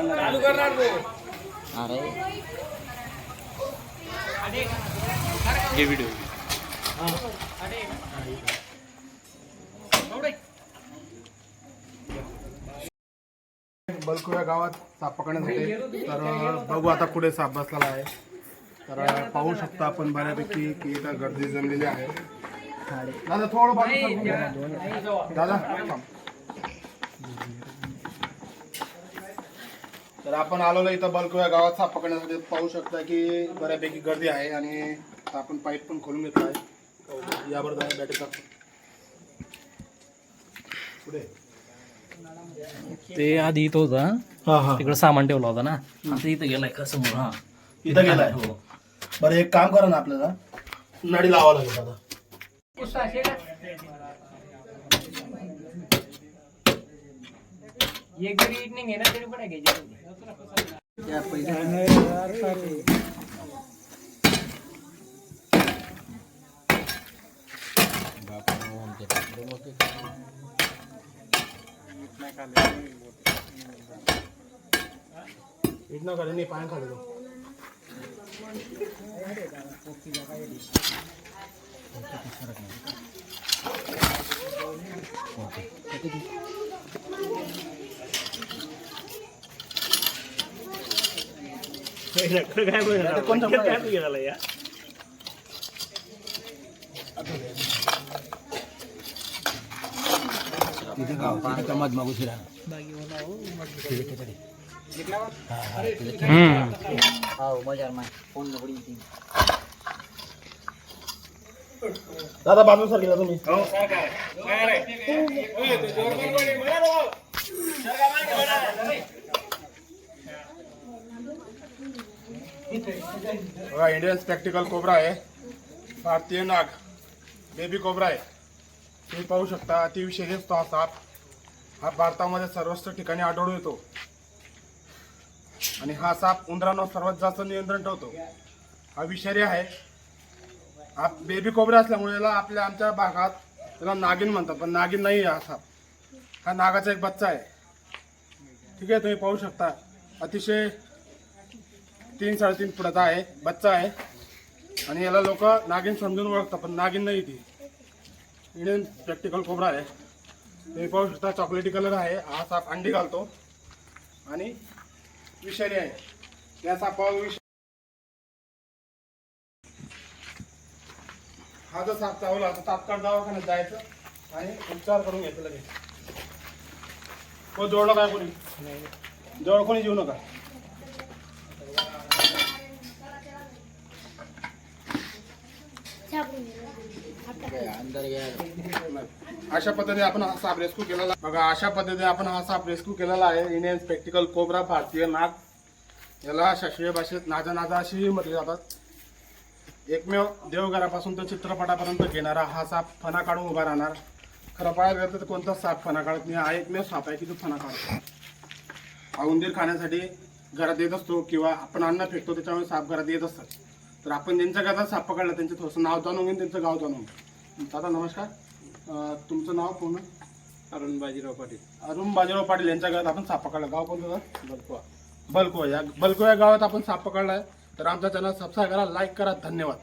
Video चालू करणार अरे हे व्हिडिओ बलकुव्या गावात साप पकडण्यासाठी तर बघू आता पुढे साप बसलेला आहे तर पाहू शकता आपण बऱ्यापैकी की इथं गर्दी जमलेली आहे दादा थोडं. दादा. तर आपण आलेलो इथं बलकुव्या गावात साप पकडण्यासाठी पाहू शकता की बऱ्यापैकी गर्दी आहे आणि आता आपण पाईप पण खोलून घेतला आहे. यावर जरा बॅटरी टाकतो पुढे. ते आधी इथं होता हा? हा तिकडे सामान ठेवला होता ना? आता इथं गेलाय का? समोर हा. इथं गेलाय? हो. बरं एक काम करा ना आपल्याला. नडी लावावं लागेल दादा एक जरी इट नाही ना तरी पण आहे घ्यायची इथनं खाली नाही पाय खाली जाऊ. आता कोणतं पाय आहे? हो मजार माय फोन नकडी दादा बाजू सर गेला तुम्ही बघा इंडियन स्पॅक्टिकल कोबरा आहे. भारतीय नाग बेबी कोबरा आहे. तुम्ही पाहू शकता अतिविषय असतो हा साप हा भारतामध्ये सर्वच ठिकाणी आढळून येतो. आणि हा साप उंदरांवर सर्वात जास्त नियंत्रण ठेवतो. हा विषारी आहे. हा बेबी कोबरा असल्यामुळे याला आपल्या आमच्या भागात त्याला नागिन म्हणतात पण नागिन नाही आहे हा साप. हा नागाचा एक बच्चा आहे. ठीक आहे तुम्ही पाहू शकता. अतिशय तीन साडेतीन फुटाचा आहे बच्चा आहे. आणि याला लोक नागिन समजून ओळखतात पण नागिन नाही ती. इंडियन प्रॅक्टिकल कोबरा आहे. तुम्ही पाहू शकता चॉकलेटी कलर आहे. हा साप अंडी घालतो. आणि विषारी आहे. या सापावर विष हा जर साप चावला तर तात्काळ दवाखान्यात जायचं आणि उपचार करून घ्यायचं लगेच. हो जोडलं काय कोणी? जवळ कोणी जेवू नका. अशा पद्धतीने आपण हा साप रेस्क्यू केलेला बघा अशा पद्धतीने आपण हा साप रेस्क्यू केलेला आहे. इंडियन स्पेक्टिकल कोबरा भारतीय नाग. याला शास्त्रीय भाषेत नाजा नाजा असेही म्हटले जातात. एकमेव देवघरापासून तर चित्रपटापर्यंत घेणारा हा साप फणा काढून उभा राहणार. खरं पाहायला गेलं तर कोणताच साप फणा काढत नाही? हा एकमेव साप आहे की तो फणा काढतो? हा उंदीर खाण्यासाठी घरात येत असतो किंवा आपण अन्न फेकतो त्याच्यामुळे साप घरात येत असतात. तर आपण ज्यांच्या घरात साप पकडला त्यांचं थोडंसं नाव जाणून घेऊन त्यांचं गाव जाणून घेऊ. दादा नमस्कार. अं, तुमचं नाव पूर्ण? अरुण बाजीराव पाटील. अरुण बाजीराव पाटील यांच्या घरात आपण साप पकडला. गाव कोणतं होतं? बलकुवा. बलकुवा या बलकुवा या गावात आपण साप पकडलाय तर आमचा चॅनल सबस्क्राईब करा लाईक करा. धन्यवाद.